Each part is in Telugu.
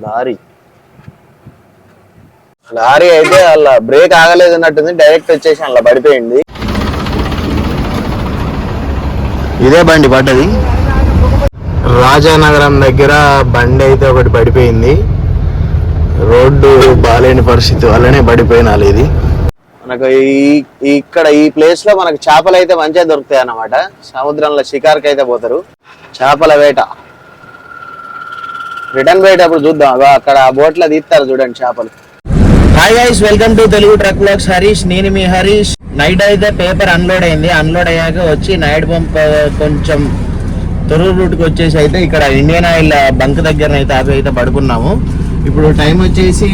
లారీ. లారీ. అయితే అలా బ్రేక్ ఆగలేదు అన్నట్టుంది. డైరెక్ట్ వచ్చేసి అలా పడిపోయింది. ఇదే బండి పడ్డది. రాజానగరం దగ్గర బండి అయితే ఒకటి పడిపోయింది. రోడ్డు బాలేని పరిస్థితి వల్లనే పడిపోయినాలి ఇది. మనకు ఈ ఈ- ఇక్కడ ఈ ప్లేస్లో మనకు చేపలు అయితే మంచిగా దొరుకుతాయి అన్నమాట. సముద్రంలో షికార్కి అయితే పోతారు. చేపల వేట. రిటర్న్ పోయేటప్పుడు చూద్దాం. అక్కడ బోట్ బోట్లో తీస్తారు చూడండి చేపలు. Hi guys welcome to Telugu truck vlogs Harish నేను మీ హరీష్ నైట్ అయితే పేపర్ అన్లోడ్ అయింది. అన్లోడ్ అయ్యాక వచ్చి నైట్ పంప్ uh, కొంచెం తొర్రూరు రూట్కి వచ్చేసి అయితే ఇక్కడ ఇండియన్ ఆయిల్ బంక్ దగ్గర అయితే ఆపి అయితే పడుకున్నాము. ఇప్పుడు టైం వచ్చేసి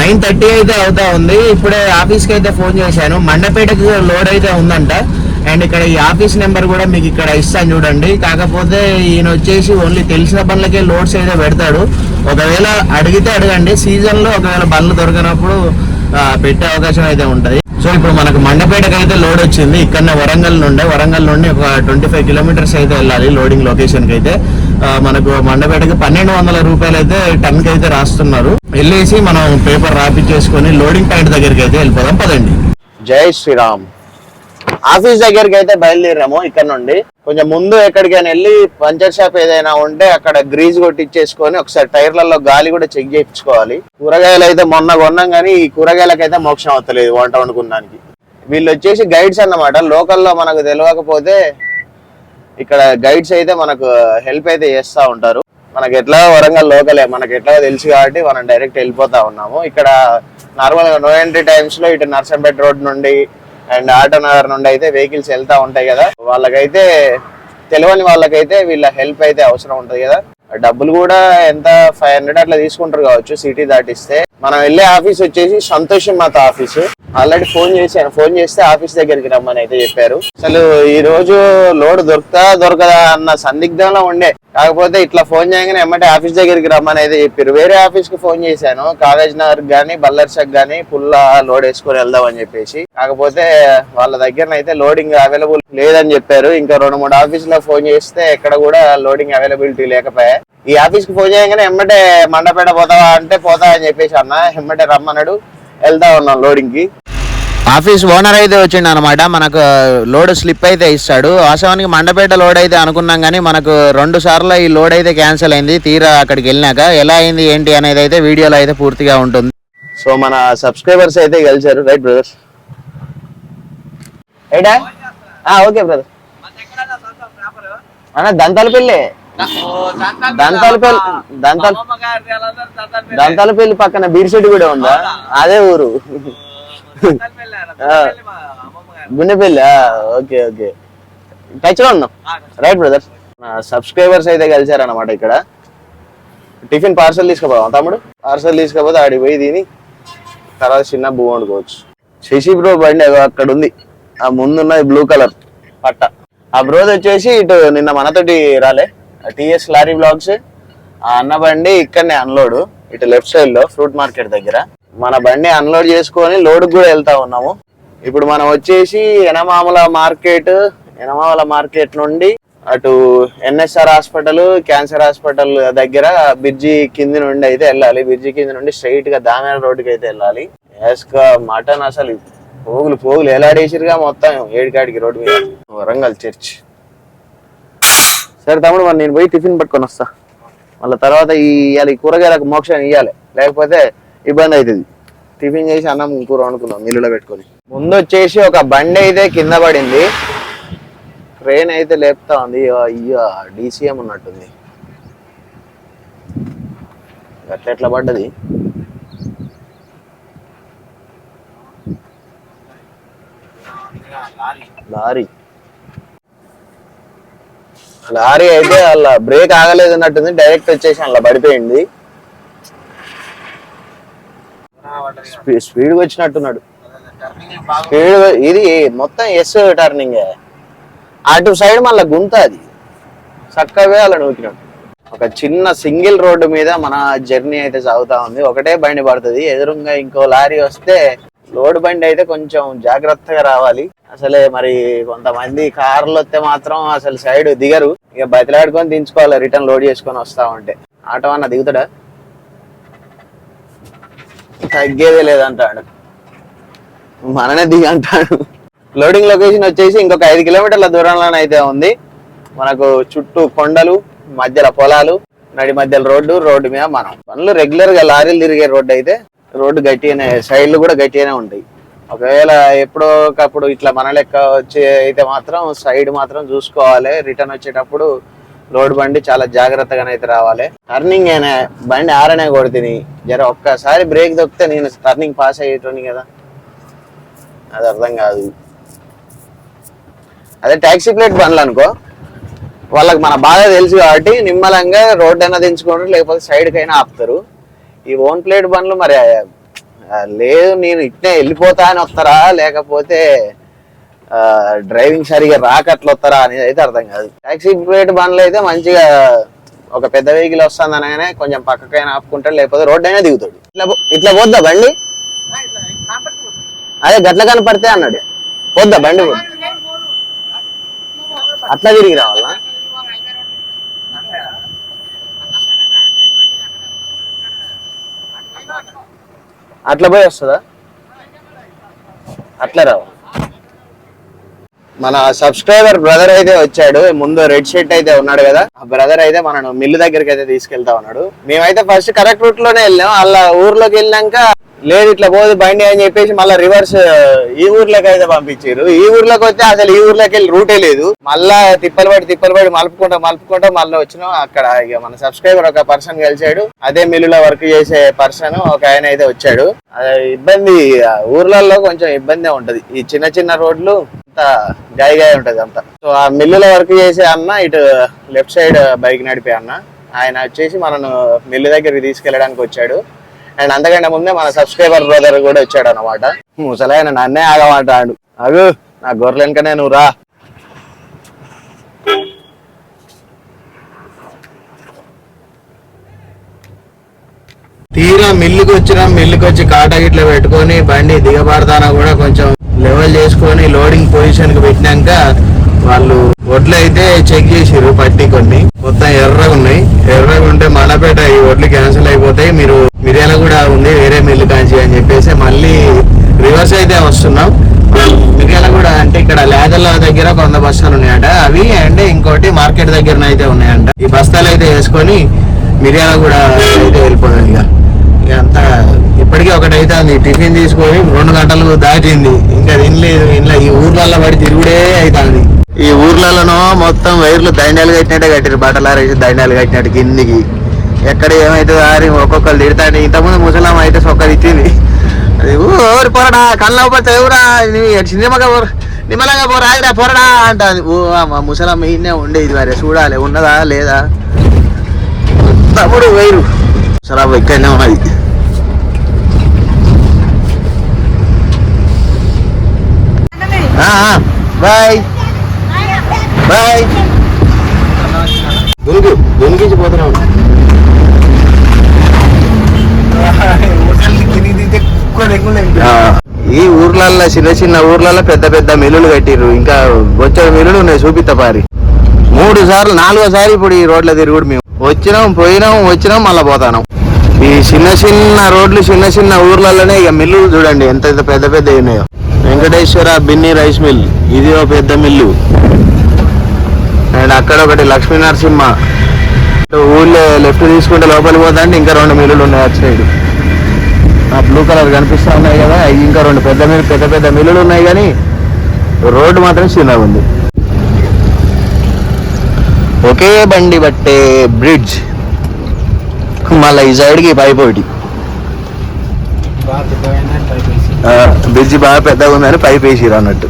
నైన్ థర్టీ అయితే అవుతా ఉంది. ఇప్పుడే ఆఫీస్కి అయితే ఫోన్ చేశాను. మండపేటకు లోడ్ అయితే ఉందంట. అండ్ ఇక్కడ ఈ ఆఫీస్ నెంబర్ కూడా మీకు ఇక్కడ ఇస్తాను చూడండి. కాకపోతే ఈయన వచ్చేసి ఓన్లీ తెలిసిన బండ్లకే లోడ్స్ అయితే పెడతాడు. ఒకవేళ అడిగితే అడగండి. సీజన్లో ఒకవేళ బండ్లు దొరకనప్పుడు పెట్టే అవకాశం అయితే ఉంటుంది. సో ఇప్పుడు మనకు మండపేటకు అయితే లోడ్ వచ్చింది. ఇక్కడనే వరంగల్ నుండి. వరంగల్ నుండి ఒక ట్వంటీ ఫైవ్ కిలోమీటర్స్ అయితే వెళ్ళాలి లోడింగ్ లొకేషన్కి అయితే. మనకు మండపేటకి పన్నెండు వందల రూపాయలు అయితే టన్కి అయితే రాస్తున్నారు. వెళ్ళేసి మనం పేపర్ రాపిచ్చేసుకొని లోడింగ్ పాయింట్ దగ్గరికి అయితే వెళ్ళిపోదాం. పదండి. జై శ్రీరామ్. ఆఫీస్ దగ్గరికి అయితే బయలుదేరాము ఇక్కడ నుండి. కొంచెం ముందు ఎక్కడికైనా వెళ్ళి పంచర్ షాప్ ఏదైనా ఉంటే అక్కడ గ్రీజ్ కొట్టించేసుకొని ఒకసారి టైర్లలో గాలి కూడా చెక్ చేయించుకోవాలి. కూరగాయలు అయితే మొన్న కొన్నాం కానీ ఈ కూరగాయలకైతే మోక్షం అవుతలేదు వంట వండుకున్నానికి. వీళ్ళు వచ్చేసి గైడ్స్ అన్నమాట. లోకల్లో మనకు తెలియకపోతే ఇక్కడ గైడ్స్ అయితే మనకు హెల్ప్ అయితే చేస్తూ ఉంటారు. మనకి ఎట్లా వరంగల్ లోకలే మనకి ఎట్లా తెలుసు కాబట్టి మనం డైరెక్ట్ వెళ్ళిపోతా ఉన్నాము. ఇక్కడ నార్మల్గా నో ఎంట్రీ టైమ్స్లో ఇటు నర్సంపేట రోడ్ నుండి అండ్ ఆటో నగర్ నుండి అయితే వెహికల్స్ వెళ్తా ఉంటాయి కదా. వాళ్ళకైతే తెలియని వాళ్ళకైతే వీళ్ళ హెల్ప్ అయితే అవసరం ఉంటుంది కదా. డబ్బులు కూడా ఎంత? ఫైవ్ హండ్రెడ్ అట్లా తీసుకుంటారు కావచ్చు సిటీ దాటిస్తే. మనం వెళ్ళే ఆఫీస్ వచ్చేసి సంతోషం మాత ఆఫీస్. ఆల్రెడీ ఫోన్ చేశాను ఫోన్ చేస్తే ఆఫీస్ దగ్గరికి రమ్మని అయితే చెప్పారు. అసలు ఈ రోజు లోడ్ దొరుకుతా దొరకదా అన్న సందిగ్ధంలో ఉండే. కాకపోతే ఇట్లా ఫోన్ చేయగానే ఎమ్మటే ఆఫీస్ దగ్గరికి రమ్మని అయితే చెప్పారు. వేరే ఆఫీస్కి ఫోన్ చేశాను. కాగజ్ నగర్ గానీ బల్లర్సక్ గానీ ఫుల్ లోడ్ వేసుకొని వెళ్దాం అని చెప్పేసి. కాకపోతే వాళ్ళ దగ్గర అయితే లోడింగ్ అవైలబుల్ లేదని చెప్పారు. ఇంకా రెండు మూడు ఆఫీస్లో ఫోన్ చేస్తే ఎక్కడ కూడా లోడింగ్ అవైలబిలిటీ లేకపోయా ఈ ఆఫీస్కి ఫోన్ చేయగానే ఎమ్మటే మండపేట పోతావా అంటే పోతా అని చెప్పేసి అన్న. ఎమ్మటే రమ్మన్నాడు. వెళ్తా ఉన్నాం లోడింగ్కి. ఆఫీస్ ఓనర్ అయితే వచ్చిండు అనమాట మనకు లోడ్ స్లిప్ అయితే ఇస్తాడు. వాస్తవానికి మండపేట లోడ్ అయితే అనుకున్నాం కానీ మనకు రెండు సార్లు ఈ లోడ్ అయితే క్యాన్సిల్ అయింది. తీరా అక్కడికి వెళ్ళినాక ఎలా అయింది ఏంటి అనేది అయితే వీడియోలో అయితే పూర్తిగా ఉంటుంది. సో మన సబ్స్క్రైబర్స్ అయితే గెలిచారు. రైట్ బ్రదర్స్ రైటా ఓకే బ్రదర్ అన్న దంతాల పెళ్ళి? దంతాల పెళ్ళి పక్కన బీర్షెడ్ కూడా ఉందా? అదే ఊరు. Gundepalli okay okay. టచ్లో ఉన్నాం. రైట్ బ్రదర్ సబ్స్క్రైబర్స్ అయితే కలిసారనమాట ఇక్కడ. టిఫిన్ పార్సల్ తీసుకుపోదాం తమ్ముడు? పార్సల్ తీసుకపోతే ఆడికి పోయి తిని తర్వాత చిన్న బూ వండుకోవచ్చు. శశి బ్రో బండి అక్కడ ఉంది. ఆ ముందున్నది బ్లూ కలర్ పట్ట. ఆ బ్రోది వచ్చేసి ఇటు నిన్న మనతోటి రాలే. TS lorry vlogs. ఆ అన్న బండి ఇక్కడనే అన్లోడ్ ఇటు లెఫ్ట్ సైడ్లో ఫ్రూట్ మార్కెట్ దగ్గర. మన బండి అన్లోడ్ చేసుకొని లోడ్ కూడా వెళ్తా ఉన్నాము. ఇప్పుడు మనం వచ్చేసి ఎనమామల మార్కెట్ ఎనమామల మార్కెట్ నుండి అటు ఎన్ఎస్ఆర్ హాస్పిటల్ క్యాన్సర్ హాస్పిటల్ దగ్గర బిర్జి కింది నుండి అయితే వెళ్ళాలి. బిర్జి కింది నుండి స్ట్రైట్గా దామేర రోడ్డుకి అయితే వెళ్ళాలి. యాస్కా మటన్ అసలు పోగులు పోగులు ఎలాడేసిరుగా మొత్తం ఏడికాడికి రోడ్డు మీద. వరంగల్ చర్చ్ సరే తమ్ముడు మరి నేను పోయి టిఫిన్ పట్టుకొని వస్తా. మళ్ళీ తర్వాత ఈ ఇవాళ ఈ కూరగాయలకు మోక్షం ఇవ్వాలి లేకపోతే ఇబ్బంది అవుతుంది టిఫిన్ చేసి అన్నం కూర వండుకున్నాం మిల్లులో పెట్టుకొని. ముందు వచ్చేసి ఒక బండి అయితే కింద పడింది. ట్రైన్ అయితే లేపుతా ఉంది. అయ్యా డీసీఎం ఉన్నట్టుంది. ఎట్లా పడ్డది? లారీ. లారీ అయితే అలా బ్రేక్ ఆగలేదు అన్నట్టుంది. డైరెక్ట్ వచ్చేసి అలా పడిపోయింది. స్పీడ్ వచ్చినట్టున్నాడు. స్పీడ్ ఇది మొత్తం ఎస్ టర్నింగ్ అటు సైడ్ మళ్ళీ గుంత అది. చక్కగా అలా నూకినాడు. ఒక చిన్న సింగిల్ రోడ్డు మీద మన జర్నీ అయితే సాగుతా ఉంది. ఒకటే బండి పడుతుంది. ఎదురుగా ఇంకో లారీ వస్తే లోడ్ బండి అయితే కొంచెం జాగ్రత్తగా రావాలి. అసలే మరి కొంతమంది కార్లు వస్తే మాత్రం అసలు సైడ్ దిగరు. ఇక బతిలాడుకొని దించుకోవాలి రిటర్న్ లోడ్ చేసుకొని వస్తా ఉంటే. ఆటో అన్న దిగుతాడా? తగ్గేదే లేదంటాడు. మననే దిగి అంటాడు లోడింగ్ లొకేషన్ వచ్చేసి ఇంకొక ఐదు కిలోమీటర్ల దూరంలోనే అయితే ఉంది. మనకు చుట్టూ కొండలు మధ్యలో పొలాలు నడి మధ్యలో రోడ్డు రోడ్డు మీద మనం. పనులు రెగ్యులర్గా లారీలు తిరిగే రోడ్డు అయితే రోడ్డు గట్టిగానే సైడ్లు కూడా గట్టిగానే ఉంటాయి. ఒకవేళ ఎప్పుడో ఒకప్పుడు ఇట్లా మన లెక్క వచ్చి అయితే మాత్రం సైడ్ మాత్రం చూసుకోవాలి. రిటర్న్ వచ్చేటప్పుడు రోడ్ బండి చాలా జాగ్రత్తగానే అయితే రావాలి. టర్నింగ్ అయినా బండి ఆరనే కొడుతుంది. జర ఒక్కసారి బ్రేక్ దొక్కితే నేను టర్నింగ్ పాస్ అయ్యేటోని కదా. అది అర్థం కాదు. అదే ట్యాక్సీ ప్లేట్ బండ్లు అనుకో వాళ్ళకి మన బాధ తెలుసు కాబట్టి నిమ్మలంగా రోడ్డు అయినా దించుకుంటారు లేకపోతే సైడ్కి అయినా ఆపుతారు. ఈ ఓన్ ప్లేట్ బండ్లు మరి లేదు నేను ఇట్నే వెళ్ళిపోతా అని వస్తారా? లేకపోతే డ్రైవింగ్ సరిగా రాకట్లు వస్తారా అనేది అయితే అర్థం కాదు. ట్యాక్సీ ప్రైవేట్ బండ్లు అయితే మంచిగా ఒక పెద్ద వెహికల్ వస్తుంది అనగానే కొంచెం పక్కకైనా ఆపుకుంటాడు లేకపోతే రోడ్డు అయినా దిగుతాడు. ఇట్లా పో- ఇట్లా పోద్దా బండి? అదే గట్ల కనపడితే అన్నాడు. పోద్దా బండి అట్లా తిరిగి రావాలి? అట్లా పోయి వస్తుందా? అట్లా రావు? మన సబ్స్క్రైబర్ బ్రదర్ అయితే వచ్చాడు. ముందు రెడ్ షర్ట్ అయితే ఉన్నాడు కదా. ఆ బ్రదర్ అయితే మనను మిల్లు దగ్గరికి అయితే తీసుకెళ్తా ఉన్నాడు. మేమైతే ఫస్ట్ కరెక్ట్ రూట్లోనే వెళ్ళాం. అలా ఊర్లోకి వెళ్ళాక లేదు ఇట్లా పోదు బండి అని చెప్పేసి మళ్ళీ రివర్స్ ఈ ఊర్లోకి అయితే పంపించారు. ఈ ఊర్లోకి వస్తే అసలు ఈ ఊర్లోకి వెళ్ళి రూటే లేదు. మళ్ళా తిప్పలు పడి తిప్పలు పడి మలుపుకుంటా మలుపుకుంటా మళ్ళీ వచ్చినాం. అక్కడ ఇక మన సబ్స్క్రైబర్ ఒక పర్సన్ కలిసాడు అదే మిల్లులో వర్క్ చేసే పర్సన్ ఒక ఆయన అయితే వచ్చాడు. ఇబ్బంది ఆ ఊర్లలో కొంచెం ఇబ్బందే ఉంటది. ఈ చిన్న చిన్న రోడ్లు అంత గాయ గాయ ఉంటది అంతా. సో ఆ మిల్లులో వర్క్ చేసే అన్న ఇటు లెఫ్ట్ సైడ్ బైక్ నడిపే అన్న. ఆయన వచ్చేసి మనను మిల్లు దగ్గరికి తీసుకెళ్ళడానికి వచ్చాడు. అండ్ అంతకంటే ముందే మన సబ్స్క్రైబర్ బ్రదర్ కూడా వచ్చాడు అనమాట ముసలాయన నన్నే ఆగమంటాడు. అగు నా గొర్రెలు వెనకనే నువ్వు రా. తీరా మిల్లుకి వచ్చినా మిల్లుకి వచ్చి కాటా గిట్ల పెట్టుకొని బండి దిగబడతానా కూడా కొంచెం లెవెల్ చేసుకొని లోడింగ్ పొజిషన్కి పెట్టినాక వాళ్ళు వడ్లు అయితే చెక్ చేసిర్రు పట్టి కొన్ని. మొత్తం ఎర్రగా ఉన్నాయి ఎర్రగా ఉంటే మనపేట ఈ వడ్లు క్యాన్సిల్ అయిపోతాయి. మీరు మిర్యాల కూడా ఉంది వేరే మిల్లు అని చెప్పేసి మళ్ళీ రివర్స్ అయితే వస్తున్నాం. మిరియాల కూడా అంటే ఇక్కడ లేదల దగ్గర కొంత బస్తాలు ఉన్నాయంట. అవి అంటే ఇంకోటి మార్కెట్ దగ్గర అయితే ఉన్నాయంట. ఈ బస్తాలు అయితే వేసుకొని మిర్యాల కూడా అయితే వెళ్ళిపోదాం ఇక. ఇక అంతా ఇప్పటికీ ఒకటి ఉంది టిఫిన్ తీసుకొని రెండు గంటలు దాటింది. ఇంకా తినలేదు. ఇంట్లో ఈ ఊర్లలో పడి తిరుగుడే అవుతుంది ఈ ఊర్లలోనో మొత్తం వైర్లు దండాలు కట్టినట్టే కట్టారు బట్టలారేసి దండాలు కట్టినట్టు కిందికి. ఎక్కడ ఏమైతే అని ఒక్కొక్కరు తిడతాండి ఇంతకుముందు ముసలాం అయితే సొక్క ఇచ్చింది అది ఎవరు పొరడా కళ్ళ పోతే ఎవరా సినిమాగా పోరు నిమ్మలంగా పోరా ఆగిరా పొరడా అంటాది. ఓ మా ముసలమ్మ ఈయనే ఉండేది మరి చూడాలి ఉన్నదా లేదా? తమ్ముడు వేరు. ముసలాం ఇక్కడనే ఉన్నది. బాయ్. బాయ్. దొంగి దొంగిచ్చిపోతున్నాం ఈ ఊర్లల్లో చిన్న చిన్న ఊర్లలో పెద్ద పెద్ద మిల్లులు కట్టిర్రు. ఇంకా వచ్చే మిల్లులు ఉన్నాయి చూపిస్తా పారి. మూడు సార్లు నాలుగోసారి ఇప్పుడు ఈ రోడ్ల తిరుగుడు మేము వచ్చినాం పోయినాం వచ్చినాం మళ్ళా పోతాను. ఈ చిన్న చిన్న రోడ్లు చిన్న చిన్న ఊర్లలోనే ఇక మిల్లులు చూడండి ఎంత పెద్ద పెద్ద ఉన్నాయో. వెంకటేశ్వర బిన్ని రైస్ మిల్ ఇది ఒక పెద్ద మిల్లు. అండ్ అక్కడ ఒకటి లక్ష్మీ నరసింహ ఊళ్ళో లెఫ్ట్ తీసుకుంటే లోపలికి పోతా అంటే ఇంకా రెండు మిల్లులు ఉన్నాయి అటు సైడ్. ఆ బ్లూ కలర్ కనిపిస్తా ఉన్నాయి కదా ఇంకా రెండు పెద్ద మిల్లు పెద్ద పెద్ద మిల్లులు ఉన్నాయి కానీ రోడ్డు మాత్రం చిన్నగా ఉంది. ఒకే బండి పట్టే బ్రిడ్జ్. మళ్ళీ ఈ సైడ్కి పైపు ఒకటి. బ్రిడ్జ్ బాగా పెద్దగా ఉందని పైప్ వేసిరు అన్నట్టు.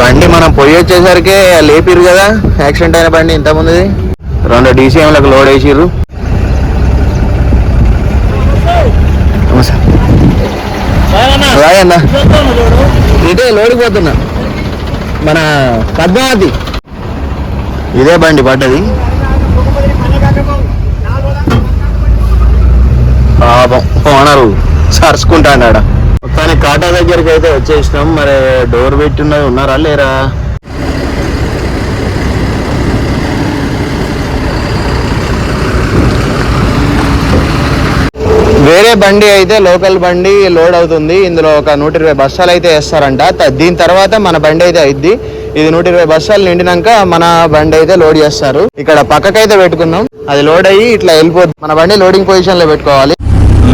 బండి మనం పోయి వచ్చేసరికి లేపిరు కదా యాక్సిడెంట్ అయిన బండి ఇంత ముందుది రెండు డీసీఎంలకు లోడ్ వేసిర్రు. రాయన్న ఇదే లోడ్కి పోతున్నా. మన పద్మావతి. ఇదే బండి పడ్డది. పాపం ఓనరు సరుచుకుంటాడా మొత్తానికి కాటా దగ్గరికి అయితే వచ్చేసినాం. మరి డోర్ పెట్టున్నది ఉన్నారా లేరా? వేరే బండి అయితే లోకల్ బండి లోడ్ అవుతుంది. ఇందులో ఒక నూట ఇరవై బస్సాలు అయితే వేస్తారంట. దీని తర్వాత మన బండి అయితే అయింది ఇది నూట ఇరవై బస్సాలు నిండినాక మన బండి అయితే లోడ్ చేస్తారు. ఇక్కడ పక్కకైతే పెట్టుకుందాం. అది లోడ్ అయ్యి ఇట్లా వెళ్ళిపోతుంది మన బండి లోడింగ్ పొజిషన్లో పెట్టుకోవాలి.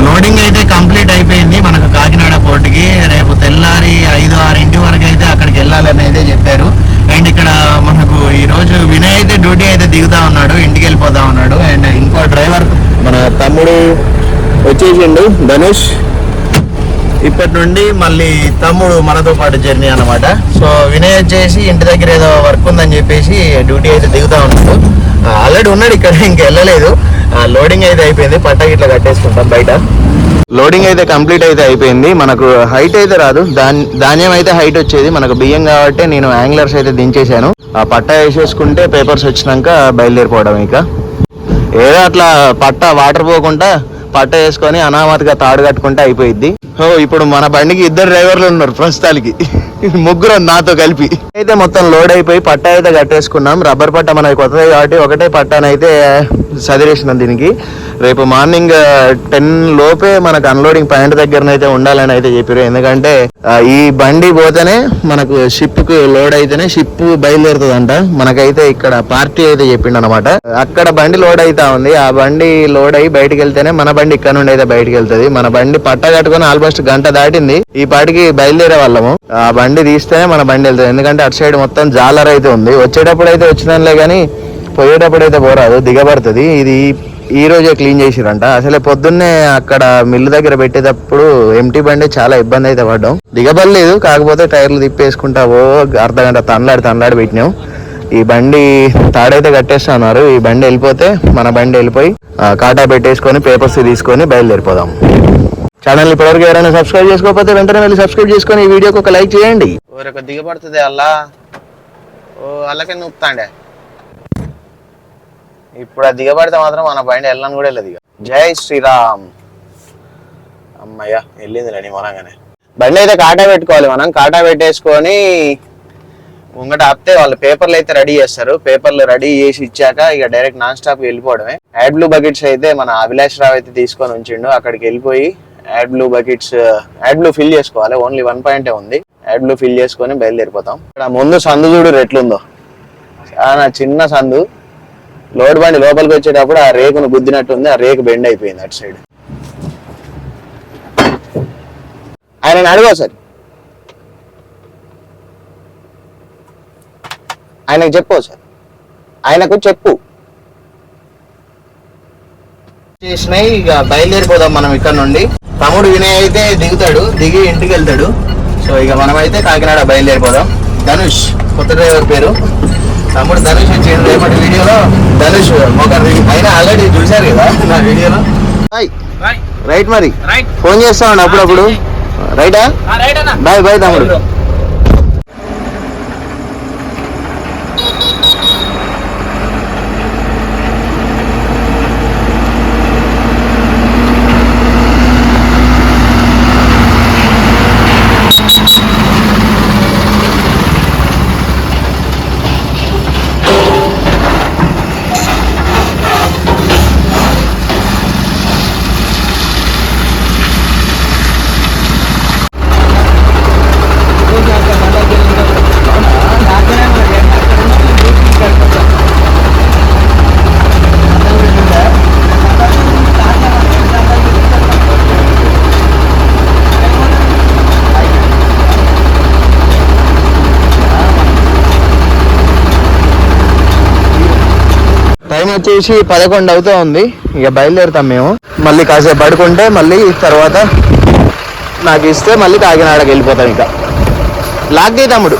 లోడింగ్ అయితే కంప్లీట్ అయిపోయింది. మనకు కాకినాడ పోర్టుకి రేపు తెల్లారి ఐదు ఆరింటి వరకు అయితే అక్కడికి వెళ్ళాలని అయితే చెప్పారు. అండ్ ఇక్కడ మనకు ఈ రోజు వినయ్ అయితే డ్యూటీ అయితే దిగుతా ఉన్నాడు. ఇంటికి వెళ్ళిపోతా ఉన్నాడు. అండ్ ఇంకో డ్రైవర్ మన తమ్ముడు వచ్చేసిండు ధనుష్. ఇప్పటి నుండి మళ్ళీ తమ్ముడు మనతో పాటు జర్నీ అన్నమాట. సో వినయ్ వచ్చేసి ఇంటి దగ్గర ఏదో వర్క్ ఉందని చెప్పేసి డ్యూటీ అయితే దిగుతా ఉన్నాడు. ఆల్రెడీ ఉన్నాడు ఇక్కడ ఇంకా వెళ్ళలేదు. లోడింగ్ అయితే అయిపోయింది. పట్ట ఇట్లా కట్టేసుకుంటాం బయట. లోడింగ్ అయితే కంప్లీట్ అయితే అయిపోయింది. మనకు హైట్ అయితే రాదు. ధాన్- ధాన్యం అయితే హైట్ వచ్చేది. మనకు బియ్యం కాబట్టి నేను యాంగ్లర్స్ అయితే దించేశాను. ఆ పట్ట వేసేసుకుంటే పేపర్స్ వచ్చినాక బయలుదేరిపోవడం ఇక. ఏదో అట్లా పట్ట వాటర్ పోకుండా పట్ట వేసుకొని అనామతిగా తాడు కట్టుకుంటే అయిపోయింది ఓ ఇప్పుడు మన బండికి ఇద్దరు డ్రైవర్లు ఉన్నారు ప్రస్తుతానికి. ముగ్గురు నాతో కలిపి. అయితే మొత్తం లోడ్ అయిపోయి పట్ట అయితే కట్టేసుకున్నాం. రబ్బర్ పట్ట మనకి కొత్తది కాబట్టి ఒకటే పట్టానైతే సదిరేసినాం దీనికి. రేపు మార్నింగ్ టెన్ లోపే మనకు అన్లోడింగ్ పాయింట్ దగ్గరనైతే ఉండాలని అయితే చెప్పారు ఎందుకంటే ఈ బండి పోతేనే మనకు షిప్కు లోడ్ అయితేనే షిప్ బయలుదేరుతుందంట. మనకైతే ఇక్కడ పార్టీ అయితే చెప్పిండు అనమాట అక్కడ బండి లోడ్ అవుతా ఉంది. ఆ బండి లోడ్ అయ్యి బయటకు వెళ్తేనే మన బండి ఇక్కడ నుండి అయితే బయటకు వెళ్తుంది. మన బండి పట్ట కట్టుకొని ఆల్మోస్ట్ గంట దాటింది. ఈ పాటికి బయలుదేరే వాళ్ళము. ఆ బండి బండి తీస్తేనే మన బండి వెళ్తుంది. ఎందుకంటే అటు సైడ్ మొత్తం జాలర్ అయితే ఉంది. వచ్చేటప్పుడు అయితే వచ్చిందనిలే కానీ పోయేటప్పుడు అయితే పోరాదు. దిగబడుతుంది. ఇది ఈ రోజే క్లీన్ చేసిరంట. అసలే పొద్దున్నే అక్కడ మిల్లు దగ్గర పెట్టేటప్పుడు ఎంటీ బండి చాలా ఇబ్బంది అయితే పడ్డాం. దిగబడలేదు. కాకపోతే టైర్లు తిప్పేసుకుంటావో అర్ధ గంట తనలాడి తనలాడి పెట్టినాం. ఈ బండి తాడైతే కట్టేస్తున్నారు. ఈ బండి వెళ్ళిపోతే మన బండి వెళ్ళిపోయి కాటా పెట్టేసుకొని పేపర్స్ తీసుకొని బయలుదేరిపోదాం. ఛానల్ ఇప్పటివరకు ఎవరైనా సబ్స్క్రైబ్ చేసుకోకపోతే వెంటనే వెళ్ళి సబ్స్క్రైబ్ చేసుకొని ఈ వీడియోకి ఒక లైక్ చేయండి. ఒక దిగబడుతుంది అల్లా. ఓ అల్లకే నూపుతాండే. ఇప్పుడు దిగబడితే మాత్రం మన బండి వెళ్ళని కూడా వెళ్ళదు జై శ్రీరామ్. అమ్మయ్యా వెళ్ళింది లేని మనంగానే బండి అయితే కాటా పెట్టుకోవాలి మనం. కాటా పెట్టేసుకొని ముంగట ఆపితే వాళ్ళు పేపర్లు అయితే రెడీ చేస్తారు. పేపర్లు రెడీ చేసి ఇచ్చాక ఇక డైరెక్ట్ నాన్ స్టాప్ వెళ్ళిపోవడమే. యాడ్ బ్లూ బకెట్స్ అయితే మన అభిలాష్ రావు అయితే తీసుకొని ఉంచిండు. అక్కడికి వెళ్ళిపోయి AdBlue buckets AdBlue fill చేసుకోవాలి ఓన్లీ వన్ పాయింటే ఉంది. యాడ్ బ్లూ ఫిల్ చేసుకొని బయలుదేరిపోతాం. ఇక్కడ ముందు సందు చూడు ఎట్లుందో. చాలా చిన్న సందు. లోడ్ బండి లోపలికి వచ్చేటప్పుడు ఆ రేకును గుద్దినట్టుంది. ఆ రేకు బెండ్ అయిపోయింది అటు సైడ్. ఆయన అడుగు సార్ ఆయనకు చెప్పు సార్ ఆయనకు చెప్పు. చేసినాయి ఇక బయలుదేరిపోదాం మనం ఇక్కడ నుండి. తమ్ముడు వినయ్ అయితే దిగుతాడు దిగి ఇంటికి వెళ్తాడు. సో ఇక మనమైతే కాకినాడ బయలుదేరిపోదాం. ధనుష్ కొత్త డ్రైవర్ పేరు. తమ్ముడు ధనుష్ వచ్చిండు రేపటి వీడియోలో ధనుష్ ఒక ఆయన ఆల్రెడీ చూశారు కదా నా వీడియోలో. రైట్ మరి. రైట్. ఫోన్ చేస్తా ఉండు అప్పుడప్పుడు రైటా. రైట్? అన్న. బాయ్ బాయ్ తమ్ముడు. టైం వచ్చేసి పదకొండు అవుతా ఉంది. ఇక బయలుదేరుతాం మేము. మళ్ళీ కాసేపు పడుకుంటే మళ్ళీ తర్వాత నాకు ఇస్తే మళ్ళీ కాకినాడకి వెళ్ళిపోతాం ఇక. లాక్ తమ్ముడు.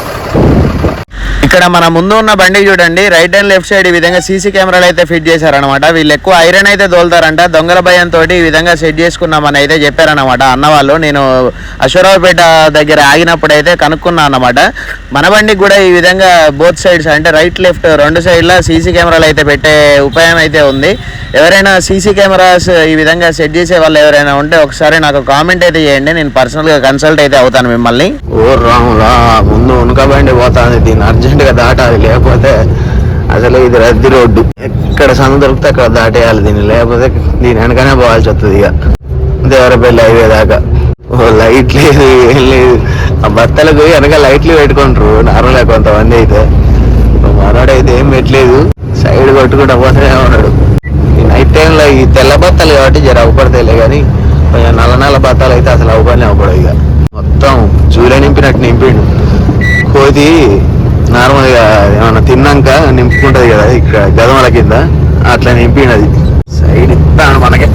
ఇక్కడ మన ముందు ఉన్న బండి చూడండి రైట్ అండ్ లెఫ్ట్ సైడ్ ఈ విధంగా సీసీ కెమెరాలు అయితే ఫిట్ చేశారనమాట వీళ్ళు ఎక్కువ ఐరన్ అయితే దోలుతారంట దొంగల భయంతో ఈ విధంగా సెట్ చేసుకున్నామని అయితే చెప్పారనమాట అన్నవాళ్ళు. నేను అశ్వరావుపేట దగ్గర ఆగినప్పుడు అయితే కనుక్కున్నా అనమాట మన బండికి కూడా ఈ విధంగా బోత్ సైడ్స్ అంటే రైట్ లెఫ్ట్ రెండు సైడ్ల సీసీ కెమెరాలు అయితే పెట్టే ఉపాయం అయితే ఉంది. ఎవరైనా సీసీ కెమెరాస్ ఈ విధంగా సెట్ చేసే వాళ్ళు ఎవరైనా ఉంటే ఒకసారి నాకు కామెంట్ అయితే చేయండి. నేను పర్సనల్గా కన్సల్ట్ అయితే అవుతాను మిమ్మల్ని. ఓ రాములా ముందు ఉనకబండి పోతాను దీని అర్జెంట్ గా దాటాలి లేకపోతే అసలు ఇది రద్దీ రోడ్డు. ఎక్కడ సంద దొరికితే అక్కడ దాటేయాలి దీన్ని లేకపోతే దీని వెనకనే పోవాల్సి వస్తుంది ఇక. దేవరపల్లి హైవే దాకా. ఓ లైట్ లేదు ఏం లేదు. ఆ బత్తలకు వెనక లైట్లు పెట్టుకుంటారు నార్మల్గా కొంతమంది అయితే. మనోడైతే ఏం పెట్టలేదు. సైడ్ కొట్టుకుంటా పోతూనే ఉన్నాడు. ఈ నైట్ టైంలో ఈ తెల్ల బత్తలు కాబట్టి జర అవ్వపడతాయిలే కానీ కొంచెం నల్ల నల్ల బత్తాలు అయితే అసలు అవపడనే అవ్వకూడదు ఇక. మొత్తం చూలే నింపినట్టు నింపిండు. కోతి నార్మల్గా ఏమన్నా తిన్నాక నింపుకుంటది కదా ఇక్కడ గదమల కింద అట్లా నింపినది. సైడ్ ఇస్తాను మనకి.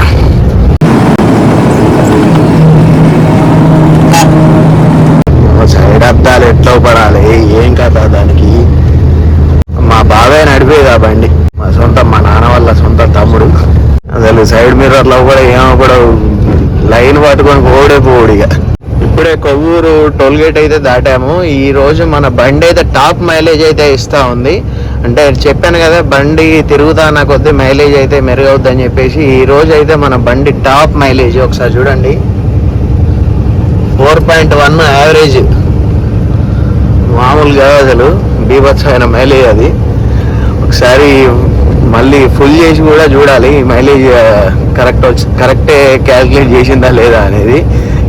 సైడ్ అద్దాలు ఎట్లా పడాలి? ఏం కథ దానికి? మా బాబాయ్ నడిపేది ఆ బండి. మా సొంత మా నాన్న వాళ్ళ సొంత తమ్ముడు. అసలు సైడ్ మిర్రర్లో కూడా ఏమో కూడా లైన్ పట్టుకొని పోడే పోడు ఇక. ఇప్పుడే కొవ్వూరు టోల్ గేట్ అయితే దాటాము. ఈ రోజు మన బండి అయితే టాప్ మైలేజ్ అయితే ఇస్తా ఉంది. అంటే చెప్పాను కదా బండి తిరుగుతా నా కొద్ది మైలేజ్ అయితే మెరుగవుద్ది అని చెప్పేసి ఈ రోజు అయితే మన బండి టాప్ మైలేజ్. ఒకసారి చూడండి. Four point one average. మామూలుగా అసలు బీభత్సమైన మైలేజ్ అది. ఒకసారి మళ్ళీ ఫుల్ చేసి కూడా చూడాలి. మైలేజ్ కరెక్ట్ వచ్చి కరెక్టే క్యాల్కులేట్ చేసిందా లేదా అనేది.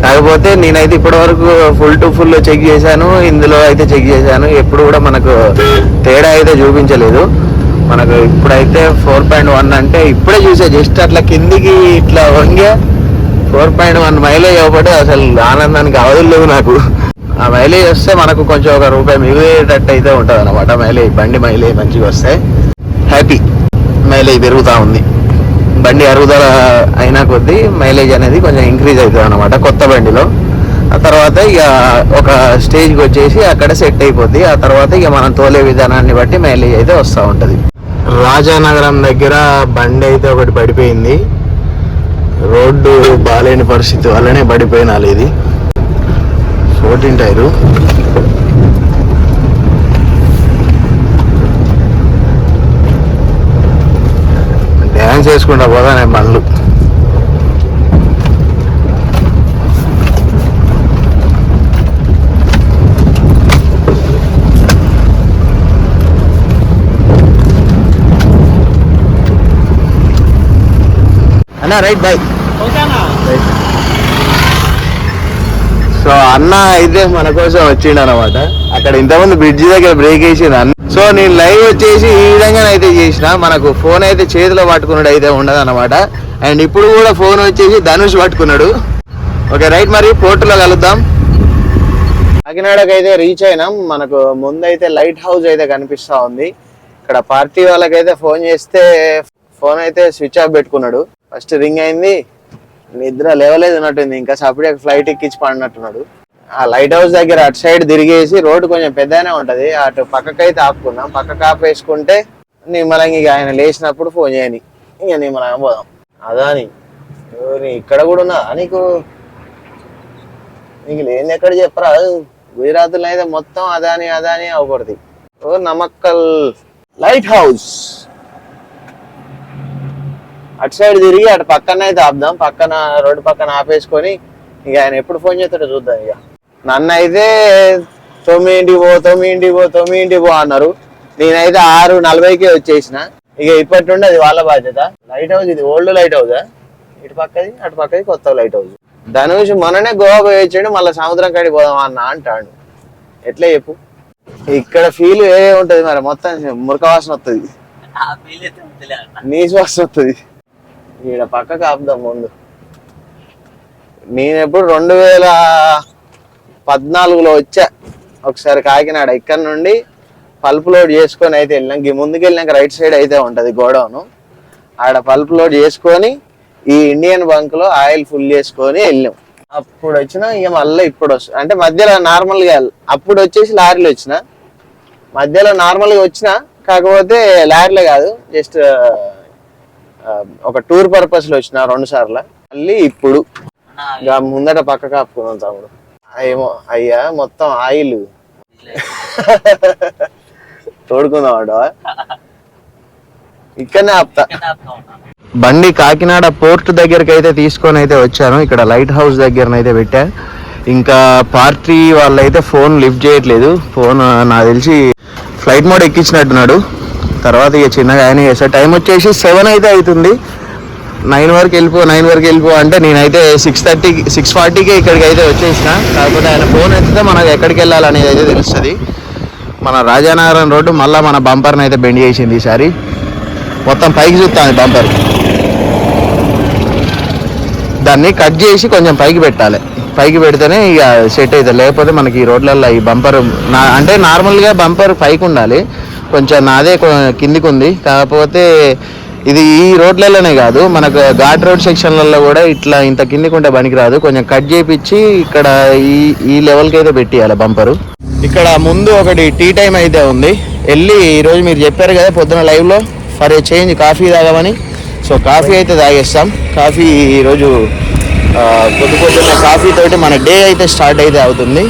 కాకపోతే నేనైతే ఇప్పటివరకు ఫుల్ టు ఫుల్ చెక్ చేశాను. ఇందులో అయితే చెక్ చేశాను. ఎప్పుడు కూడా మనకు తేడా అయితే చూపించలేదు. మనకు ఇప్పుడైతే ఫోర్ పాయింట్ వన్ అంటే ఇప్పుడే చూసా జస్ట్ అట్లా కిందికి ఇట్లా వంగే ఫోర్ పాయింట్ వన్ మైలేజ్ అవ్వబట్టి అసలు ఆనందానికి అవధులు నాకు. ఆ మైలేజ్ వస్తే మనకు కొంచెం ఒక రూపాయి మిగిలేటట్టు అయితే ఉంటుంది అనమాట మైలేజ్ బండి మైలేజ్ మంచిగా వస్తే. హ్యాపీ మైలేజ్ పెరుగుతూ ఉంది. బండి అరుగుదల అయినా కొద్దీ మైలేజ్ అనేది కొంచెం ఇంక్రీజ్ అవుతుంది అనమాట కొత్త బండిలో. ఆ తర్వాత ఇక ఒక స్టేజ్కి వచ్చేసి అక్కడ సెట్ అయిపోద్ది. ఆ తర్వాత ఇక మనం తోలే విధానాన్ని బట్టి మైలేజ్ అయితే వస్తూ ఉంటుంది. రాజానగరం దగ్గర బండి అయితే ఒకటి పడిపోయింది. రోడ్డు బాలేని పరిస్థితి వల్లనే పడిపోయినాలి ఇది. Fourteen tyre. డ్యాన్స్ వేసుకుంటా పోదా నేను బండ్లు అన్నా రైట్ బాయ్. సో అన్న అయితే మన కోసం వచ్చిండు అనమాట అక్కడ ఇంతకుముందు బ్రిడ్జ్ దగ్గర బ్రేక్ వేసింది అన్న. సో నేను లైవ్ వచ్చేసి ఈ విధంగా అయితే చేసిన. మనకు ఫోన్ అయితే చేతిలో పట్టుకున్నాడు అయితే ఉండదు అనమాట అండ్ ఇప్పుడు కూడా ఫోన్ వచ్చేసి ధనుష్ పట్టుకున్నాడు. ఓకే రైట్ మరి పోర్టులో కలుద్దాం. కాకినాడకి అయితే రీచ్ అయినాం. మనకు ముందైతే లైట్ హౌస్ అయితే కనిపిస్తా ఉంది. ఇక్కడ పార్టీ వాళ్ళకైతే ఫోన్ చేస్తే ఫోన్ అయితే స్విచ్ ఆఫ్ పెట్టుకున్నాడు. ఫస్ట్ రింగ్ అయింది. నిద్ర లేవలేదు ఉన్నట్టుంది ఇంకా సపరేట్ ఫ్లైట్ ఎక్కించి పడినట్టున్నాడు. ఆ లైట్ హౌస్ దగ్గర అటు సైడ్ తిరిగేసి రోడ్డు కొంచెం పెద్దగానే ఉంటది. అటు పక్కకైతే ఆపుకుందాం పక్కకు ఆపేసుకుంటే నిమ్మలంగి ఆయన లేచినప్పుడు ఫోన్ చేయని. ఇక నిమ్మలంగా పోదాం. అదాని. ఇక్కడ కూడా ఉన్నా? నీకు నీకు లేని ఎక్కడ చెప్పరా? గుజరాత్లో అయితే మొత్తం అదాని అదాని అవపడుతుంది ఓ నమక్కల్ లైట్ హౌస్ అటు సైడ్ తిరిగి అటు పక్కన అయితే ఆపుదాం. పక్కన రోడ్డు పక్కన ఆపేసుకొని ఇక ఆయన ఎప్పుడు ఫోన్ చేస్తాడో చూద్దాం ఇక. నన్ను అయితే తొమ్మిదింటికి పో తొమ్మిదింటికి పో తొమ్మిదింటికి పో అన్నారు. నేనైతే ఆరు నలభైకే వచ్చేసిన. ఇక ఇప్పటి నుండి అది వాళ్ళ బాధ్యత. లైట్ హౌస్ ఇది ఓల్డ్ లైట్ హౌస్ ఇటు పక్కది అటు పక్కది కొత్త లైట్ హౌస్ ధనుష్ మొన్ననే గోవా పోయి వచ్చాడు మళ్ళీ సముద్రం కాడికి పోదాం అన్న అంటాడు. ఎట్లా చెప్పు? ఇక్కడ ఫీల్ ఏ ఉంటది మరి మొత్తం మురక వాసన వస్తుంది నీసు వాసన వస్తుంది ఈడ పక్కకు ఆపుదాం ముందు. నేను ఎప్పుడు రెండు వేల పద్నాలుగులో వచ్చా. ఒకసారి కాకినాడ ఇక్కడ నుండి పల్ప్ లోడ్ చేసుకొని అయితే వెళ్ళినాం. ఈ ముందుకు వెళ్ళినాక రైట్ సైడ్ అయితే ఉంటది గోడౌన్. ఆడ పల్ప్ లోడ్ చేసుకొని ఈ ఇండియన్ బంక్లో ఆయిల్ ఫుల్ చేసుకొని వెళ్ళాం అప్పుడు వచ్చిన ఇక మళ్ళీ ఇప్పుడు వస్తుంది అంటే మధ్యలో నార్మల్గా అప్పుడు వచ్చేసి లారీలు వచ్చిన. మధ్యలో నార్మల్గా వచ్చిన కాకపోతే లారీలే కాదు జస్ట్ ఒక టూర్ పర్పస్లో వచ్చిన రెండు సార్లు. మళ్ళీ ఇప్పుడు. ముందట పక్క కాపుకున్నాం తమ్ముడు. ఏమో అయ్యా మొత్తం ఆయిల్. తోడుకుందాం ఇక్కడనే ఆపుతా. బండి కాకినాడ పోర్ట్ దగ్గరికి అయితే తీసుకొని అయితే వచ్చాను. ఇక్కడ లైట్ హౌస్ దగ్గర అయితే పెట్టా. ఇంకా పార్టీ వాళ్ళైతే ఫోన్ లిఫ్ట్ చేయట్లేదు. ఫోన్ నాకు తెలిసి ఫ్లైట్ మోడ్ ఎక్కించినట్టున్నాడు. తర్వాత ఇక చిన్నగా ఆయన చేసా టైం వచ్చేసి సెవెన్ అయితే అవుతుంది. నైన్ వరకు వెళ్ళిపో నైన్ వరకు వెళ్ళిపో అంటే నేనైతే సిక్స్ థర్టీకి సిక్స్ ఫార్టీకి ఇక్కడికి అయితే వచ్చేసిన. కాకపోతే ఆయన ఫోన్ ఎత్తితే మనకు ఎక్కడికి వెళ్ళాలనేది అయితే తెలుస్తుంది. మన రాజానగరం రోడ్డు మళ్ళీ మన బంపర్ని అయితే బెండ్ చేసింది ఈసారి. మొత్తం పైకి చూస్తాను బంపర్. దాన్ని కట్ చేసి కొంచెం పైకి పెట్టాలి. పైకి పెడితేనే ఇక సెట్ అవుతుంది లేకపోతే మనకి ఈ రోడ్లలో ఈ బంపర్ నా అంటే నార్మల్గా బంపర్ పైకి ఉండాలి కొంచెం నాదే కిందికి ఉంది కాకపోతే ఇది ఈ రోడ్లలోనే కాదు మనకు ఘాట్ రోడ్ సెక్షన్లలో కూడా ఇట్లా ఇంత కిందికి ఉంటే పనికిరాదు. కొంచెం కట్ చేపించి ఇక్కడ ఈ ఈ లెవెల్కి అయితే పెట్టియాలి బంపరు. ఇక్కడ ముందు ఒకటి టీ టైం అయితే ఉంది. వెళ్ళి ఈరోజు మీరు చెప్పారు కదా పొద్దున లైవ్లో ఫర్ ఏ చేంజ్ కాఫీ తాగమని. సో కాఫీ అయితే తాగేస్తాం. కాఫీ ఈరోజు పొద్దు పొద్దున్న కాఫీ తోటి మన డే అయితే స్టార్ట్ అయితే అవుతుంది.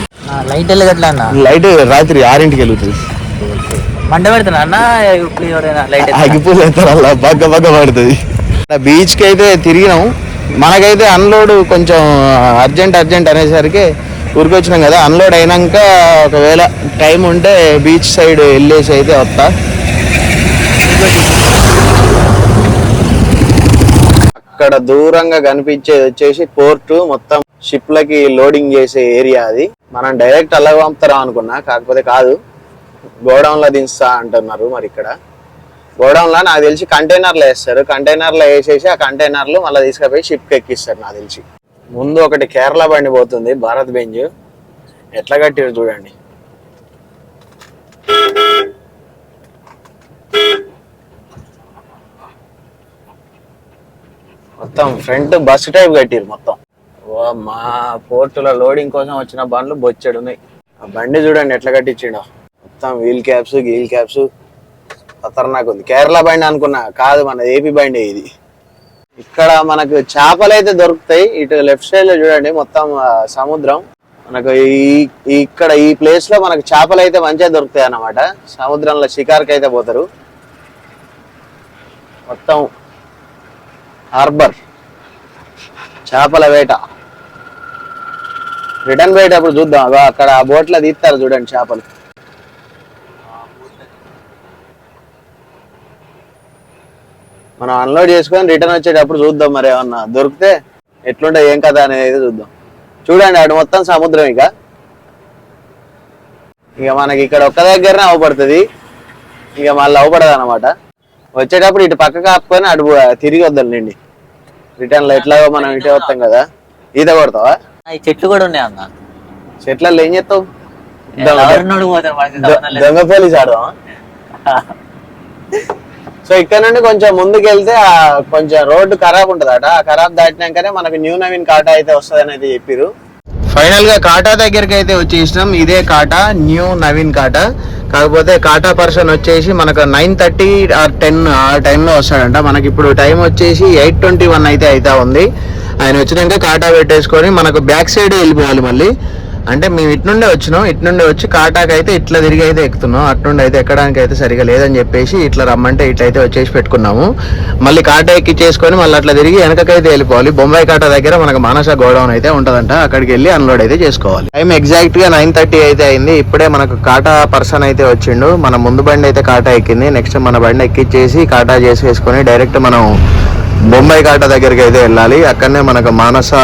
లైట్ వెళ్ళగట్లా లైట్ రాత్రి ఆరింటికి వెళ్తుంది మంట పెడుతున్నా అన్న ఇప్పుడు ఎవరైనా లైట్ ఆగిపోలేదు అలా బగ్గ బగ్గ పడుతుంది. బీచ్కి అయితే తిరిగినాం. మనకైతే అన్లోడ్ కొంచెం అర్జెంట్ అర్జెంట్ అనేసరికి ఊరికొచ్చినాం కదా. అన్లోడ్ అయినాక ఒకవేళ టైం ఉంటే బీచ్ సైడ్ వెళ్ళేసి అయితే వస్తా. అక్కడ దూరంగా కనిపించేది వచ్చేసి పోర్టు. మొత్తం షిప్లకి లోడింగ్ చేసే ఏరియా అది. మనం డైరెక్ట్ అలా పంపుతారా అనుకున్నా కాకపోతే కాదు. గోడౌన్లో దించుతా అంటున్నారు మరి ఇక్కడ. గోడౌన్లో నాకు తెలిసి కంటైనర్లో వేస్తారు. కంటైనర్లో వేసేసి ఆ కంటైనర్లు మళ్ళీ తీసుకుపోయి షిప్కి ఎక్కిస్తారు నాకు తెలిసి. ముందు ఒకటి కేరళ బండి పోతుంది భారత్ బెంజ్. ఎట్లా కట్టారు చూడండి. మొత్తం ఫ్రంట్ బస్ టైప్ కట్టారు మొత్తం. ఓ మా పోర్టులో లోడింగ్ కోసం వచ్చిన బండ్లు బొచ్చెడు ఉన్నాయి ఆ బండి చూడండి ఎట్లా కట్టించిండో. మొత్తం వీల్ క్యాప్స్ గీల్ క్యాప్స్. ఖతర్నాక్ ఉంది. కేరళ బండి అనుకున్నా కాదు మన ఏపీ బండి ఇది. ఇక్కడ మనకు చేపలు అయితే దొరుకుతాయి. ఇటు లెఫ్ట్ సైడ్లో చూడండి మొత్తం సముద్రం. మనకు ఈ ఇక్కడ ఈ ప్లేస్లో మనకు చేపలు అయితే మంచిగా దొరుకుతాయి అన్నమాట. సముద్రంలో షికార్కి అయితే పోతారు. మొత్తం హార్బర్. చేపల వేట. రిటర్న్ పోయేటప్పుడు చూద్దాం. అక్కడ ఆ బోట్లో తీస్తారు చూడండి చేపలు. మనం అన్లోడ్ చేసుకొని రిటర్న్ వచ్చేటప్పుడు చూద్దాం మరి ఏమన్నా దొరికితే ఎట్లుంటే ఏం కదా అనేది చూద్దాం. చూడండి అటు మొత్తం సముద్రం ఇక. ఇక మనకి ఇక్కడ ఒక్క దగ్గరనే అవపడుతుంది. ఇక మళ్ళీ అవపడదు అనమాట వచ్చేటప్పుడు ఇటు పక్కకు ఆపుకొని అటు తిరిగి వద్దాంలేండి రిటర్న్లో ఎట్లాగో మనం ఇటే వస్తాం కదా. ఈత కొడతావా? చెట్లు కూడా ఉన్నాయి అన్న. చెట్లలో ఏం చేస్తావు? దొంగ- పోలీస్ ఆడదాం సో ఇక్కడ నుండి కొంచెం ముందుకు వెళ్తే ఆ కొంచెం రోడ్డు ఖరాబ్ ఉంటదట. ఆ ఖరాబ్ దాటినాకనే మనకు న్యూ నవీన్ కాటా అయితే వస్తుంది అనేది చెప్పారు ఫైనల్గా కాటా దగ్గరికి అయితే వచ్చేసినాం. ఇదే కాటా న్యూ నవీన్ కాటా. కాకపోతే కాటా పర్సన్ వచ్చేసి మనకు నైన్ థర్టీ ఆర్ టెన్ ఆ టైంలో వస్తాడంట. మనకి ఇప్పుడు టైం వచ్చేసి ఎయిట్ ట్వంటీ వన్ అయితే అయితే ఉంది. ఆయన వచ్చినాక కాటా పెట్టేసుకొని మనకు బ్యాక్ సైడ్ వెళ్ళిపోవాలి మళ్ళీ. అంటే మేము ఇటు నుండే వచ్చినాం ఇటు వచ్చి కాటాకి అయితే ఇట్లా తిరిగి అయితే ఎక్కుతున్నాం అటు నుండి అయితే ఎక్కడానికి అయితే సరిగా లేదని చెప్పేసి ఇట్లా రమ్మంటే ఇట్లయితే వచ్చేసి పెట్టుకున్నాము. మళ్ళీ కాటా ఎక్కి చేసుకొని మళ్ళీ అట్లా తిరిగి వెనకకైతే వెళ్ళిపోవాలి. బొంబాయి కాటా దగ్గర మనకు మానస గోడౌన్ అయితే ఉంటుందంట అక్కడికి వెళ్ళి అన్లోడ్ అయితే చేసుకోవాలి. టైం ఎగ్జాక్ట్గా నైన్ థర్టీ అయితే అయింది. ఇప్పుడే మనకు కాటా పర్సన్ అయితే వచ్చిండు. మన ముందు బండి అయితే కాటా ఎక్కింది. నెక్స్ట్ మన బండి ఎక్కిచ్చేసి కాటా చేసేసుకొని డైరెక్ట్ మనం బొంబాయి కాటా దగ్గరికి అయితే వెళ్ళాలి. అక్కడనే మనకు మానస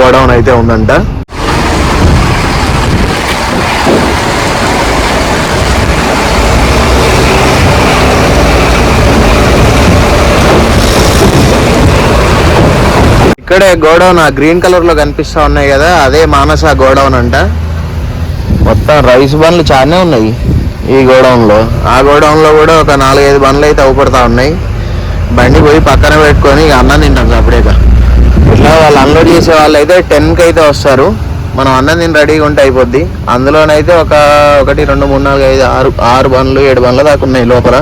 గోడౌన్ అయితే ఉందంట. ఇక్కడే గోడౌన్ ఆ గ్రీన్ కలర్లో కనిపిస్తా ఉన్నాయి కదా అదే మానస గోడౌన్ అంట. మొత్తం రైస్ బండ్లు చాలానే ఉన్నాయి ఈ గోడౌన్లో ఆ గోడౌన్లో కూడా ఒక నాలుగైదు బండ్లు అయితే అవుపడతా ఉన్నాయి. బండి పోయి పక్కన పెట్టుకొని అన్న అన్నం తింటాం సపరేట్గా ఇట్లా వాళ్ళు అన్లోడ్ చేసే వాళ్ళు అయితే టెన్కి అయితే వస్తారు. మనం అన్నం తిని రెడీగా ఉంటే అయిపోద్ది. అందులోనైతే ఒక ఒకటి రెండు మూడు నాలుగు ఐదు ఆరు ఆరు బండ్లు ఏడు బండ్లు దాకా ఉన్నాయి లోపల.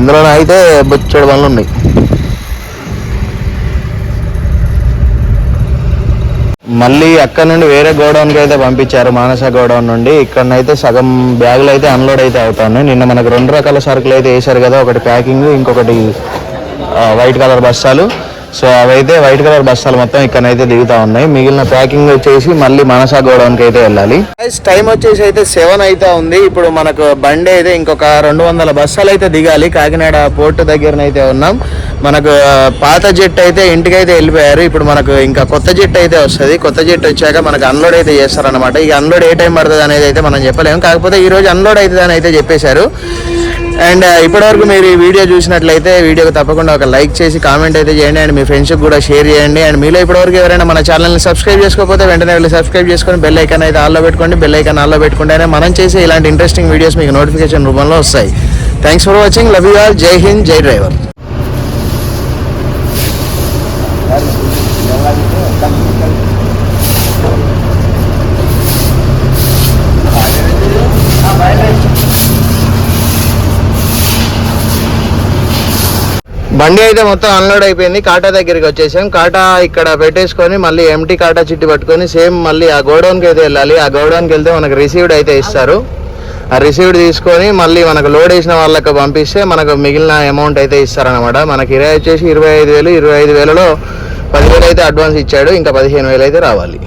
ఇందులోనైతే బొచ్చేడు బండ్లు ఉన్నాయి. మళ్ళీ అక్కడ నుండి వేరే గోడౌన్కి అయితే పంపించారు మానస గోడౌన్ నుండి. ఇక్కడనైతే సగం బ్యాగులు అయితే అన్లోడ్ అయితే అవుతాను నిన్న మనకు రెండు రకాల సరుకులు అయితే వేశారు కదా ఒకటి ప్యాకింగ్ ఇంకొకటి వైట్ కలర్ బస్తాలు. సో అవైతే వైట్ కలర్ బస్తాలు మొత్తం ఇక్కడైతే దిగుతా ఉన్నాయి. మిగిలిన ప్యాకింగ్ వచ్చేసి మళ్ళీ మనసా గోడౌన్కి అయితే వెళ్ళాలి. టైం వచ్చేసి అయితే సెవెన్ అయితే ఉంది. ఇప్పుడు మనకు బండి అయితే ఇంకొక రెండు వందల బస్తాలు అయితే దిగాలి. కాకినాడ పోర్టు దగ్గరనైతే ఉన్నాం. మనకు పాత జెట్ అయితే ఇంటికైతే వెళ్ళిపోయారు. ఇప్పుడు మనకు ఇంకా కొత్త జెట్ అయితే వస్తుంది. కొత్త జెట్ వచ్చాక మనకు అన్లోడ్ అయితే చేస్తారనమాట ఇక అన్లోడ్ ఏ టైం పడుతుంది అనేది అయితే మనం చెప్పలేము. కాకపోతే ఈ రోజు అన్లోడ్ అవుతుంది అని అయితే చెప్పేశారు. అండ్ ఇప్పటివరకు మీరు ఈ వీడియో చూసినట్లయితే వీడియోకి తప్పకుండా ఒక లైక్ చేసి కామెంట్ అయితే చేయండి అండ్ మీ ఫ్రెండ్స్కి కూడా షేర్ చేయండి. అండ్ మీలో ఇప్పటివరకు ఎవరైనా మన ఛానల్ని సబ్స్క్రైబ్ చేసుకోకపోతే వెంటనే వెళ్ళి సబ్స్క్రైబ్ చేసుకొని బెల్ ఐకాన్ అయితే ఆల్లో పెట్టుకోండి. బెల్ ఐకాన్ ఆల్లో పెట్టుకుంటేనే మనం చేసే ఇలాంటి ఇంట్రెస్టింగ్ వీడియోస్ మీకు నోటిఫికేషన్ రూపంలో వస్తాయి. Thanks for watching love you all జై హింద్ జై డ్రైవర్ బండి అయితే మొత్తం అన్లోడ్ అయిపోయింది. కాటా దగ్గరికి వచ్చేసాం. కాటా ఇక్కడ పెట్టేసుకొని మళ్ళీ ఎంటీ కాటా చిట్టి పట్టుకొని సేమ్ మళ్ళీ ఆ గోడౌన్కి అయితే వెళ్ళాలి. ఆ గోడౌన్కి వెళ్తే మనకు రిసీవ్డ్ అయితే ఇస్తారు. ఆ రిసీవ్డ్ తీసుకొని మళ్ళీ మనకు లోడ్ వేసిన వాళ్ళకి పంపిస్తే మనకు మిగిలిన అమౌంట్ అయితే ఇస్తారనమాట మనకి ఇరవై వచ్చేసి ఇరవై ఐదు వేలు ఇరవై ఐదు వేలలో పదివేలు అయితే అడ్వాన్స్ ఇచ్చాడు. ఇంకా పదిహేను వేలు అయితే రావాలి.